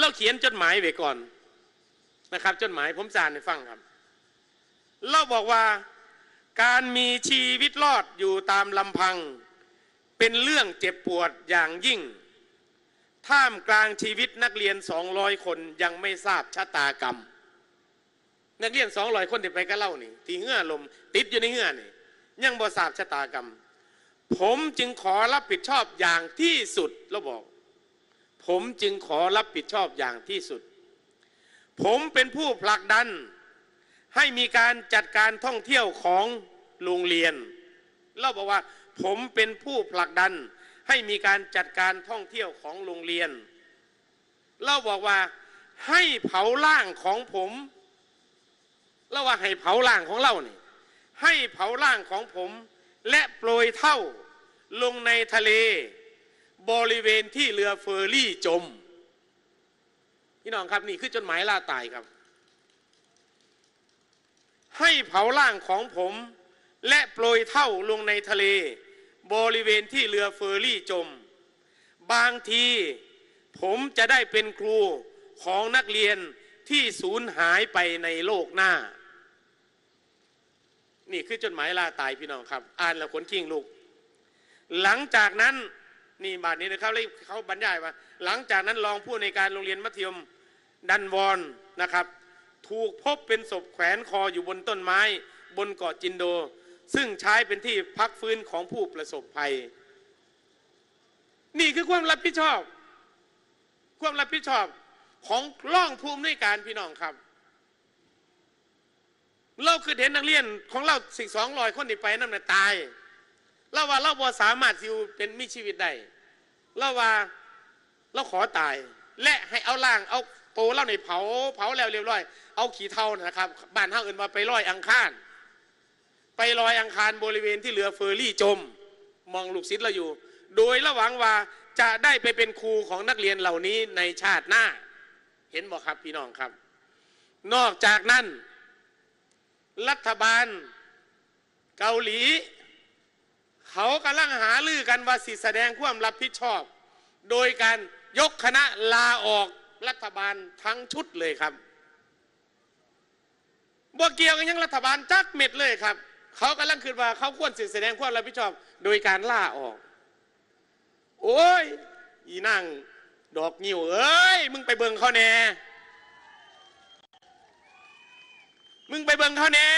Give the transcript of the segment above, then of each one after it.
เราเขียนจดหมายไว้ก่อนนะครับ จดหมายผมสานให้ฟังครับ เราบอกว่าการมีชีวิตรอดอยู่ตามลำพัง เป็นเรื่องเจ็บปวดอย่างยิ่ง ท่ามกลางชีวิตนักเรียน 200 คนยังไม่ทราบชะตากรรม นักเรียน 200 คนที่ไปก็เล่านี่ที่เหื่อลม ติดอยู่ในเหื่อนี่ยังบ่ทราบชะตากรรม ผมจึงขอรับผิดชอบอย่างที่สุดเราบอก ผมจึงขอรับผิดชอบอย่างที่สุด ผมเป็นผู้ผลักดัน ให้มีการจัดการท่องเที่ยวของโรงเรียนเราบอกว่า ผมเป็นผู้ผลักดัน ให้มีการจัดการท่องเที่ยวของโรงเรียนเราบอกว่าให้เผาร่างของผมเราว่าให้เผาร่างของเรานี่ให้เผาร่างของผม และโปรยเท่าลงในทะเล บริเวณที่เรือเฟอร์รี่จม พี่น้องครับนี่คือจดหมายล่าตายครับ ให้เผาร่างของผม และโปรยเท่าลงในทะเล บริเวณที่เรือเฟอร์รี่จม บางทีผมจะได้เป็นครูของนักเรียนที่สูญหายไปในโลกหน้า นี่คือจดหมายลาตายพี่น้องครับ อ่านแล้วขนขิงลูก หลังจากนั้น นี่บาทนี้นะครับเลยเขาบรรยายว่า หลังจากนั้นรองผู้ในการโรงเรียนมัธยมดันวอนนะครับ ถูกพบเป็นศพแขวนคออยู่บนต้นไม้ บนเกาะจินโด ซึ่งใช้เป็นที่พักฟื้นของผู้ประสบภัย นี่คือความรับผิดชอบ ความรับผิดชอบของร่องภูมิในการพี่น้องครับ เราคือเห็นนักเรียนของเราสิสองรอยคนที่ไปนั่นน่ะตาย เราว่าเราบ่สามารถสิวเป็นมีชีวิตได้เราว่าเราขอตาย และให้เอาล่างเอาโตเราในเผาเผาแล้วเรียบร้อย เอาขี้เท่านะครับบ้านเฮาอื่นมาไปลอยอังคารไปลอยอังคารบริเวณที่เรือเฟอร์รี่จม มองลูกศิษย์เราอยู่ โดยระหวังว่าจะได้ไปเป็นครูของนักเรียนเหล่านี้ในชาติหน้า เห็นบอกครับพี่น้องครับ นอกจากนั้น รัฐบาลเกาหลี เขากำลังหาลือกันว่าสิแสดงความรับผิดชอบ โดยการยกคณะลาออกรัฐบาลทั้งชุดเลยครับบ่เกี่ยวกันยังรัฐบาลจักเม็ดเลยครับ เขากำลังคิดว่าเขาควรสิแสดงความรับผิดชอบ โดยการล่าออก โอ้ยอีนั่งดอกงิ้วเอ้ยมึงไปเบิ่งเขาแน่มึงไปเบิ่งเขาแน่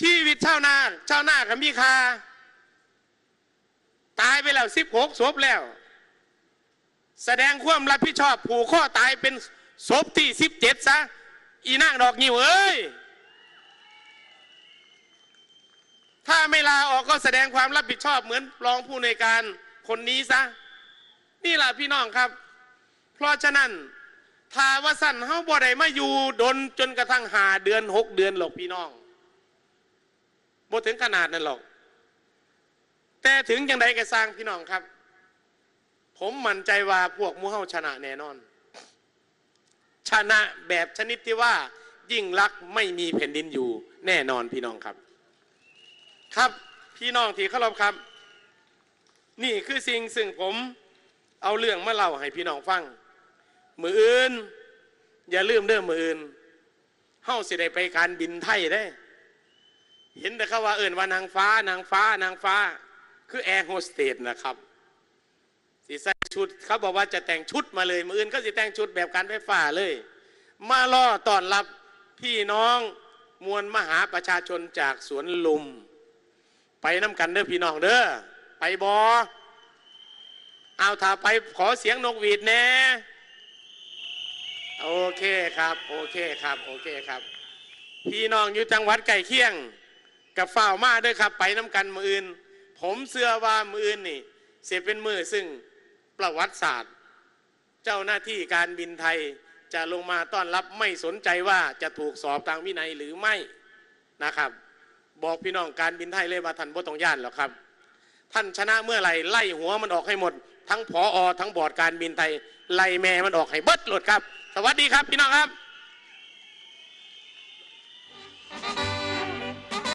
ชีวิ ตชาวนาชาวนากับมีคา ตายไปแล้วสิบหกศพแล้ว แสดงความรับผิดชอบผูกข้อตายเป็นศพที่สิบเจ็ดซะ อีนางดอกงิ้วเอ้ย ถ้าไม่ลาออกก็แสดงความรับผิดชอบเหมือนรองผู้ในการคนนี้ซะ นี่แหละพี่น้องครับ เพราะฉะนั้นทาวาสันเฮาบ่ได้มาอยู่ดนจนกระทั่งหาเดือนหกเดือนหรอกพี่น้อง บ่ถึงขนาดนั้นหรอก แต่ถึงยังไดก็สร้างพี่น้องครับ ผมมั่นใจว่าพวกมูเฮาชนะแน่นอน ชนะแบบชนิดที่ว่า ยิ่งรักไม่มีแผ่นดินอยู่ แน่นอนพี่น้องครับ ครับพี่น้องที่เคารพครับ นี่คือสิ่งซึ่งผมเอาเรื่องมาเล่าให้พี่น้องฟัง มืออื่น อย่าลืมเด้อมืออื่นเฮาสิได้ไปการบินไทยได้ เห็นแต่เขาว่าเอินว่านางฟ้านางฟ้านางฟ้า คือแอร์โฮสเตสนะครับสิใส่ชุดเขาบอกว่าจะแต่งชุดมาเลยมืออื่นก็สิแต่งชุดแบบการไฟฟ้าเลย มาล่อต้อนรับพี่น้องมวลมหาประชาชนจากสวนลุม ไปน้ำกันเด้อพี่น้องเด้อไปบอเอาถ้าไปขอเสียงนกหวีดแน่โอเคครับ โอเคครับ โอเคครับ พี่น้องอยู่จังหวัดไก่เคียง กับฝ้าวมาด้วยครับ ไปน้ำกันมืออื่น ผมเชื่อว่ามืออื่นนี่ เสียเป็นมือซึ่งประวัติศาสตร์ เจ้าหน้าที่การบินไทยจะลงมาต้อนรับไม่สนใจว่าจะถูกสอบทางวินัยหรือไม่นะครับ บอกพี่น้องการบินไทยเลยว่าท่านบ่ต้องย่านหรอกครับ ท่านชนะเมื่อไหร่ไล่หัวมันออกให้หมด ทั้งผออทั้งบอร์ดการบินไทยไล่แม่มันออกให้เบิดหลดครับ สวัสดีครับพี่น้องครับ